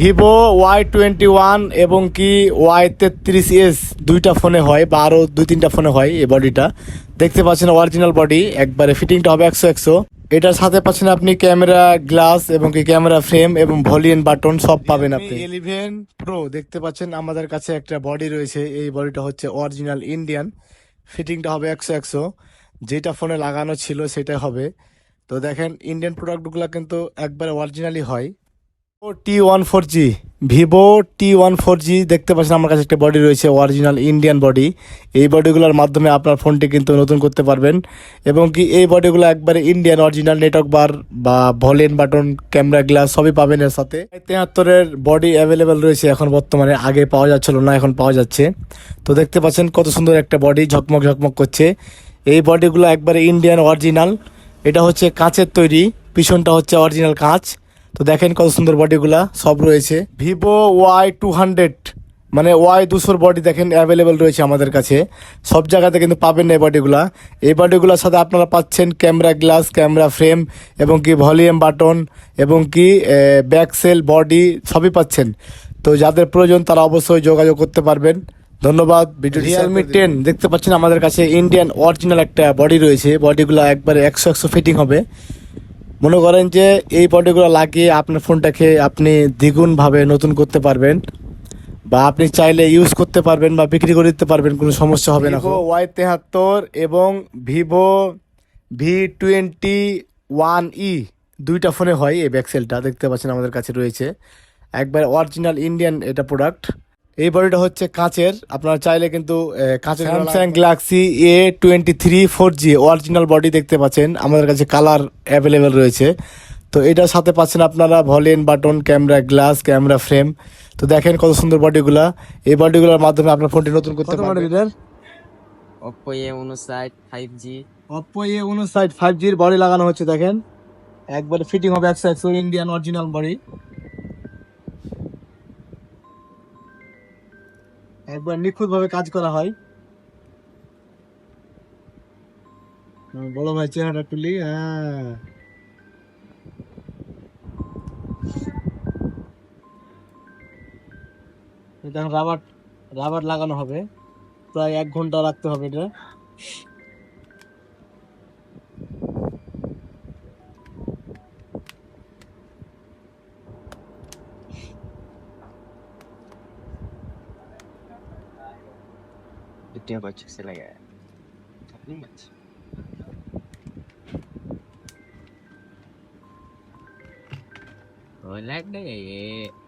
Vivo Y twenty one এবং কি Y তেত্রিশ এস দুইটা ফোনে হয়, বা আরও দুই তিনটা ফোনে হয় এই বডিটা। দেখতে পাচ্ছেন অরিজিনাল বডি একবারে ফিটিংটা হবে একশো একশো। এটার সাথে পাচ্ছেন আপনি ক্যামেরা, গ্লাস এবং কি ক্যামেরা ফ্রেম এবং ভলিউম বাটন সব পাবেন আপনি। ইলেভেন প্রো দেখতে পাচ্ছেন আমাদের কাছে একটা বডি রয়েছে, এই বডিটা হচ্ছে অরিজিনাল ইন্ডিয়ান ফিটিংটা হবে একশো একশো। যেটা ফোনে লাগানো ছিল সেটাই হবে। তো দেখেন ইন্ডিয়ান প্রোডাক্টগুলো কিন্তু একবারে অরিজিনালি হয়। T one four G Vivo T one four G দেখতে পাচ্ছেন, আমার কাছে একটা বডি রয়েছে অরিজিনাল ইন্ডিয়ান বডি এই বডিগুলোর মাধ্যমে আপনার ফোনটি কিন্তু নতুন করতে পারবেন। এবং কি এই বডিগুলো একবারে ইন্ডিয়ান অরিজিনাল নেটওয়ার্ক বার বা ভলিউম বাটন ক্যামেরা গ্লাস সবই পাবেন এর সাথে। তেহাত্তরের বডি অ্যাভেলেবেল রয়েছে, এখন বর্তমানে আগে পাওয়া যাচ্ছিল না, এখন পাওয়া যাচ্ছে। তো দেখতে পাচ্ছেন কত সুন্দর একটা বডি ঝকমক ঝকমক করছে। এই বডিগুলো একবারে ইন্ডিয়ান অরিজিনাল এটা হচ্ছে কাঁচের তৈরি, পিছনটা হচ্ছে অরিজিনাল কাঁচ। তো দেখেন কত সুন্দর বডিগুলা সব রয়েছে। ভিভো ওয়াই টু হান্ড্রেড মানে ওয়াই দুশোর বডি দেখেন অ্যাভেলেবেল রয়েছে আমাদের কাছে। সব জায়গাতে কিন্তু পাবেন না এই বডিগুলা এই বডিগুলোর সাথে আপনারা পাচ্ছেন ক্যামেরা গ্লাস ক্যামেরা ফ্রেম এবং কি ভলিউম বাটন এবং কি ব্যাক সেল বডি সবই পাচ্ছেন। তো যাদের প্রয়োজন তারা অবশ্যই যোগাযোগ করতে পারবেন। ধন্যবাদ। ভিডিও রিয়েলমি টেন দেখতে পাচ্ছেন আমাদের কাছে ইন্ডিয়ান অরিজিনাল একটা বডি রয়েছে। বডিগুলো একবারে একশো একশো ফিটিং হবে। মনে করেন যে এই বডিগুলো লাগিয়ে আপনার ফোনটাকে আপনি দ্বিগুণভাবে নতুন করতে পারবেন বা আপনি চাইলে ইউজ করতে পারবেন বা বিক্রি করে দিতে পারবেন কোনো সমস্যা হবে না ওয়াই তেহাত্তর এবং Vivo V twenty one E দুইটা ফোনে হয় এই ব্যাকসেলটা দেখতে পাচ্ছেন আমাদের কাছে রয়েছে। একবার অরিজিনাল ইন্ডিয়ান এটা প্রোডাক্ট এই বডিটা হচ্ছে কাঁচের। আপনারা চাইলে কিন্তু কাঁচের Samsung Galaxy A twenty three four G original body দেখতে পাচ্ছেন। আমাদের কাছে কালার অ্যাভেলেবেল রয়েছে। তো এটার সাথে পাচ্ছেন আপনারা volume button camera glass camera frame তো দেখেন কত সুন্দর বডিগুলা এই বডিগুলোর মাধ্যমে আপনার ফোনটি নতুন করতে পারবেন। ওপ্পো এ উনষাট ফাইভ জি অপ্পো এ উনষাট ফাইভ জির বডি লাগানো হচ্ছে দেখেন। একবারে ফিটিং হবে একশো একশো ইন্ডিয়ান অরিজিনাল বডি একবার নিখুঁত ভাবে কাজ করা হয়। বলো ভাই চেহারা তুলি হ্যাঁ। রাবার রাবার লাগানো হবে। প্রায় এক ঘণ্টা রাখতে হবে এটা। itu yang baca saya ya, kan? Apa ni? Oh, like that.